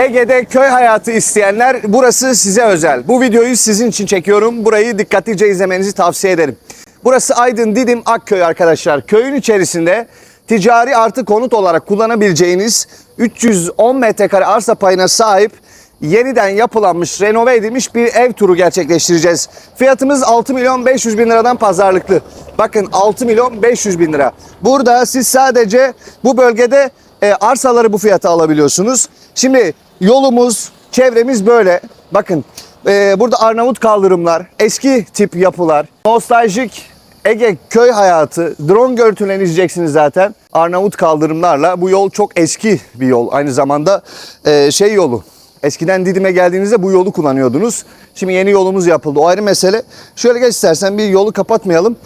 Ege'de köy hayatı isteyenler burası size özel. Bu videoyu sizin için çekiyorum. Burayı dikkatlice izlemenizi tavsiye ederim. Burası Aydın Didim Akköy arkadaşlar. Köyün içerisinde ticari artı konut olarak kullanabileceğiniz 310 metrekare arsa payına sahip yeniden yapılanmış, renove edilmiş bir ev turu gerçekleştireceğiz. Fiyatımız 6 milyon 500 bin liradan pazarlıklı. Bakın 6 milyon 500 bin lira. Burada siz sadece bu bölgede e, arsaları bu fiyata alabiliyorsunuz. Şimdi yolumuz, çevremiz böyle. Bakın e, burada Arnavut kaldırımlar, eski tip yapılar, nostaljik Ege köy hayatı, drone görüntülerini izleyeceksiniz zaten. Arnavut kaldırımlarla bu yol çok eski bir yol. Aynı zamanda e, şey yolu. Eskiden Didim'e geldiğinizde bu yolu kullanıyordunuz. Şimdi yeni yolumuz yapıldı. O ayrı mesele. Şöyle geç istersen bir yolu kapatmayalım.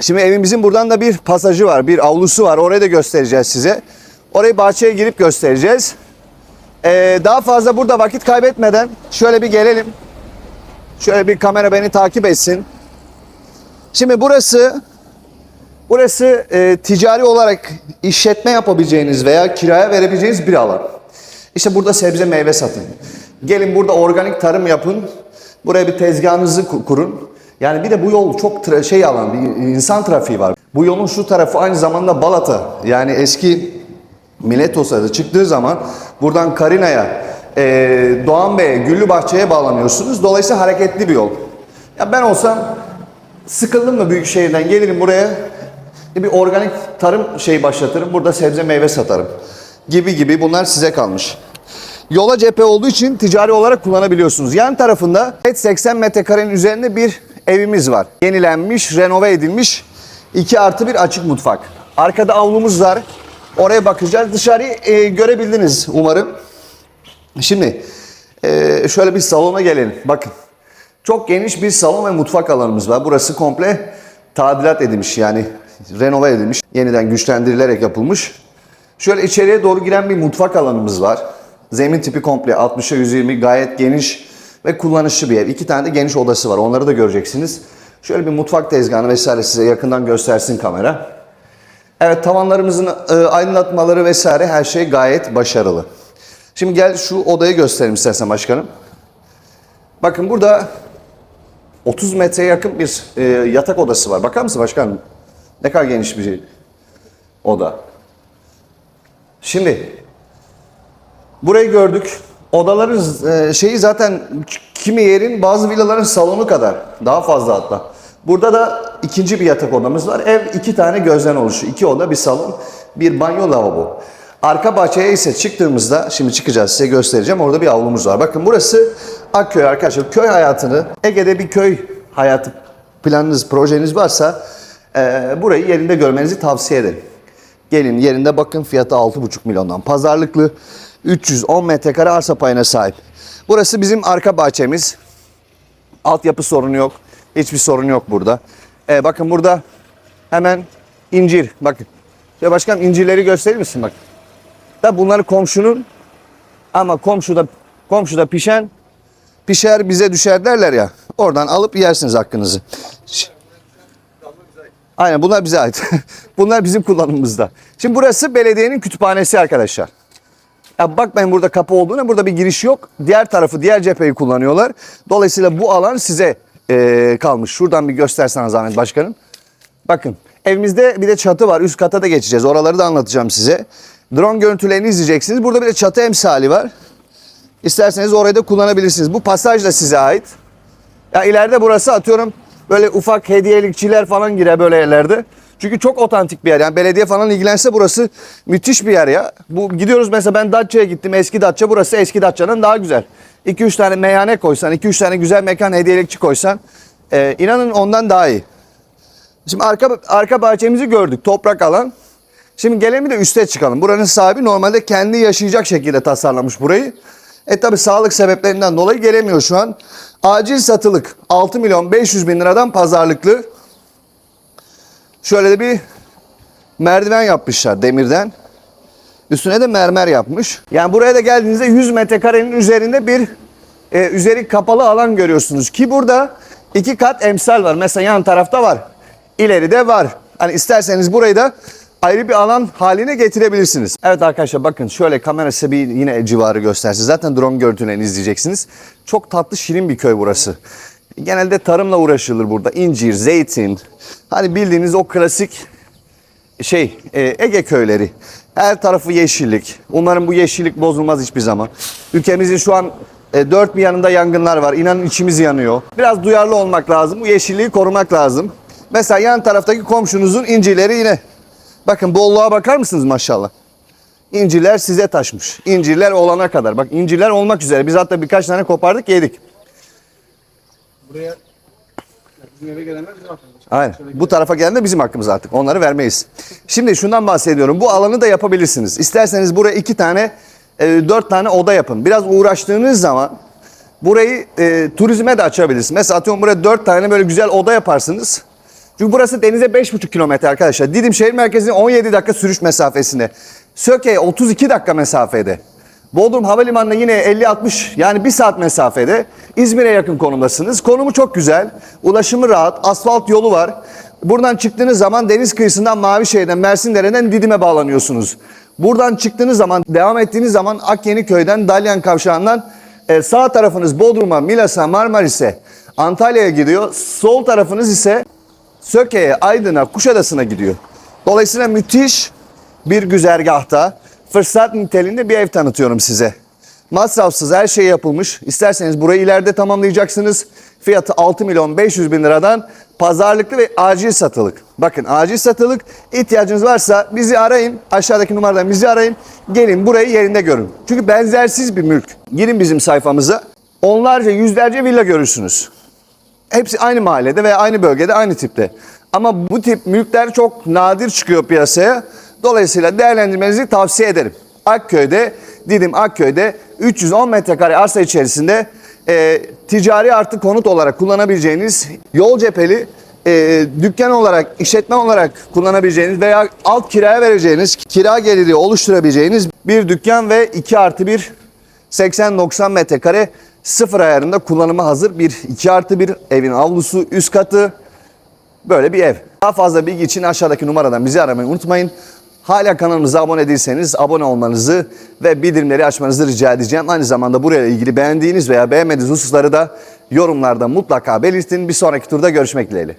Şimdi evimizin buradan da bir pasajı var, bir avlusu var. Orayı da göstereceğiz size. Orayı bahçeye girip göstereceğiz. Ee, daha fazla burada vakit kaybetmeden şöyle bir gelelim. Şöyle bir kamera beni takip etsin. Şimdi burası burası e, ticari olarak işletme yapabileceğiniz veya kiraya verebileceğiniz bir alan. İşte burada sebze meyve satın. Gelin burada organik tarım yapın. Buraya bir tezgahınızı ku- kurun. Yani bir de bu yol çok tra- şey alan, bir insan trafiği var. Bu yolun şu tarafı aynı zamanda Balata. Yani eski Miletos'a da çıktığı zaman buradan Karina'ya, e, Doğan Bey'e, Güllübahçe'ye bağlanıyorsunuz. Dolayısıyla hareketli bir yol. Ya ben olsam sıkıldım mı büyük şehirden gelirim buraya bir organik tarım şey başlatırım. Burada sebze meyve satarım. Gibi gibi bunlar size kalmış. Yola cephe olduğu için ticari olarak kullanabiliyorsunuz. Yan tarafında 80 metrekarenin üzerinde bir evimiz var. Yenilenmiş, renove edilmiş 2 artı bir açık mutfak. Arkada avlumuz var. Oraya bakacağız. Dışarıyı e, görebildiniz umarım. Şimdi e, şöyle bir salona gelelim. Bakın. Çok geniş bir salon ve mutfak alanımız var. Burası komple tadilat edilmiş yani renove edilmiş. Yeniden güçlendirilerek yapılmış. Şöyle içeriye doğru giren bir mutfak alanımız var. Zemin tipi komple 60'a 120 gayet geniş ve kullanışlı bir ev. İki tane de geniş odası var. Onları da göreceksiniz. Şöyle bir mutfak tezgahını vesaire size yakından göstersin kamera. Evet tavanlarımızın e, aydınlatmaları vesaire her şey gayet başarılı. Şimdi gel şu odayı göstereyim istersen başkanım. Bakın burada 30 metreye yakın bir e, yatak odası var. Bakar mısın başkanım? Ne kadar geniş bir oda. Şimdi burayı gördük. Odaların e, şeyi zaten kimi yerin bazı villaların salonu kadar. Daha fazla hatta. Burada da ikinci bir yatak odamız var. Ev iki tane gözden oluşuyor. İki oda, bir salon, bir banyo, lavabo. Arka bahçeye ise çıktığımızda, şimdi çıkacağız size göstereceğim. Orada bir avlumuz var. Bakın burası Akköy arkadaşlar. Köy hayatını, Ege'de bir köy hayatı planınız, projeniz varsa e, burayı yerinde görmenizi tavsiye ederim. Gelin yerinde bakın fiyatı 6,5 milyondan. Pazarlıklı 310 metrekare arsa payına sahip. Burası bizim arka bahçemiz. Altyapı sorunu yok. Hiçbir sorun yok burada. Ee, bakın burada hemen incir. Bakın. Ya başkanım incirleri gösterir misin bak. Da bunları komşunun ama komşuda komşuda pişen pişer bize düşer derler ya. Oradan alıp yersiniz hakkınızı. Aynen bunlar bize ait. bunlar bizim kullanımımızda. Şimdi burası belediyenin kütüphanesi arkadaşlar. Ya bakmayın burada kapı olduğuna burada bir giriş yok. Diğer tarafı diğer cepheyi kullanıyorlar. Dolayısıyla bu alan size eee, kalmış. Şuradan bir göstersen zahmet başkanım. Bakın evimizde bir de çatı var. Üst kata da geçeceğiz. Oraları da anlatacağım size. Drone görüntülerini izleyeceksiniz. Burada bir de çatı emsali var. İsterseniz orayı da kullanabilirsiniz. Bu pasaj da size ait. Ya ileride burası atıyorum böyle ufak hediyelikçiler falan girer böyle yerlerde. Çünkü çok otantik bir yer. Yani belediye falan ilgilense burası müthiş bir yer ya. Bu gidiyoruz mesela ben Datça'ya gittim. Eski Datça burası eski Datça'dan daha güzel. 2-3 tane meyhane koysan, 2-3 tane güzel mekan hediyelikçi koysan e, inanın ondan daha iyi. Şimdi arka arka bahçemizi gördük. Toprak alan. Şimdi gelelim de üste çıkalım. Buranın sahibi normalde kendi yaşayacak şekilde tasarlamış burayı. E tabi sağlık sebeplerinden dolayı gelemiyor şu an. Acil satılık 6 milyon 500 bin liradan pazarlıklı. Şöyle de bir merdiven yapmışlar demirden. Üstüne de mermer yapmış. Yani buraya da geldiğinizde 100 metrekarenin üzerinde bir e, üzeri kapalı alan görüyorsunuz. Ki burada iki kat emsal var. Mesela yan tarafta var. İleride var. Hani isterseniz burayı da ayrı bir alan haline getirebilirsiniz. Evet arkadaşlar bakın şöyle kamera size bir yine civarı göstersin. Zaten drone görüntülerini izleyeceksiniz. Çok tatlı şirin bir köy burası. Genelde tarımla uğraşılır burada. İncir, zeytin. Hani bildiğiniz o klasik şey e, Ege köyleri. Her tarafı yeşillik. Umarım bu yeşillik bozulmaz hiçbir zaman. Ülkemizin şu an e, dört bir yanında yangınlar var. İnanın içimiz yanıyor. Biraz duyarlı olmak lazım. Bu yeşilliği korumak lazım. Mesela yan taraftaki komşunuzun incileri yine. Bakın bolluğa bakar mısınız maşallah? İnciler size taşmış. İncirler olana kadar. Bak incirler olmak üzere. Biz hatta birkaç tane kopardık yedik. Buraya bizim eve gelenler bizim hakkımız. Aynen. Bu tarafa gelen de bizim hakkımız artık. Onları vermeyiz. Şimdi şundan bahsediyorum. Bu alanı da yapabilirsiniz. İsterseniz buraya iki tane, e, dört tane oda yapın. Biraz uğraştığınız zaman burayı e, turizme de açabilirsiniz. Mesela atıyorum buraya dört tane böyle güzel oda yaparsınız. Çünkü burası denize beş buçuk kilometre arkadaşlar. Didim şehir merkezine 17 dakika sürüş mesafesinde. Söke'ye 32 dakika mesafede. Bodrum Havalimanı'na yine 50-60 yani bir saat mesafede. İzmir'e yakın konumdasınız. Konumu çok güzel. Ulaşımı rahat. Asfalt yolu var. Buradan çıktığınız zaman deniz kıyısından Mavişehir'den, Mersindere'den Didim'e bağlanıyorsunuz. Buradan çıktığınız zaman, devam ettiğiniz zaman Akyeniköy'den, Dalyan Kavşağı'ndan e, sağ tarafınız Bodrum'a, Milas'a, Marmaris'e, Antalya'ya gidiyor. Sol tarafınız ise Söke'ye, Aydın'a, Kuşadası'na gidiyor. Dolayısıyla müthiş bir güzergahta fırsat niteliğinde bir ev tanıtıyorum size. Masrafsız her şey yapılmış. İsterseniz burayı ileride tamamlayacaksınız. Fiyatı 6 milyon 500 bin liradan pazarlıklı ve acil satılık. Bakın acil satılık ihtiyacınız varsa bizi arayın. Aşağıdaki numaradan bizi arayın. Gelin burayı yerinde görün. Çünkü benzersiz bir mülk. Girin bizim sayfamıza. Onlarca yüzlerce villa görürsünüz. Hepsi aynı mahallede veya aynı bölgede aynı tipte. Ama bu tip mülkler çok nadir çıkıyor piyasaya. Dolayısıyla değerlendirmenizi tavsiye ederim. Akköy'de, Didim Akköy'de 310 metrekare arsa içerisinde e, ticari artı konut olarak kullanabileceğiniz yol cepheli e, dükkan olarak, işletme olarak kullanabileceğiniz veya alt kiraya vereceğiniz, kira geliri oluşturabileceğiniz bir dükkan ve 2 artı 1 80-90 metrekare sıfır ayarında kullanıma hazır bir 2 artı 1 evin avlusu, üst katı böyle bir ev. Daha fazla bilgi için aşağıdaki numaradan bizi aramayı unutmayın. Hala kanalımıza abone değilseniz abone olmanızı ve bildirimleri açmanızı rica edeceğim. Aynı zamanda buraya ilgili beğendiğiniz veya beğenmediğiniz hususları da yorumlarda mutlaka belirtin. Bir sonraki turda görüşmek dileğiyle.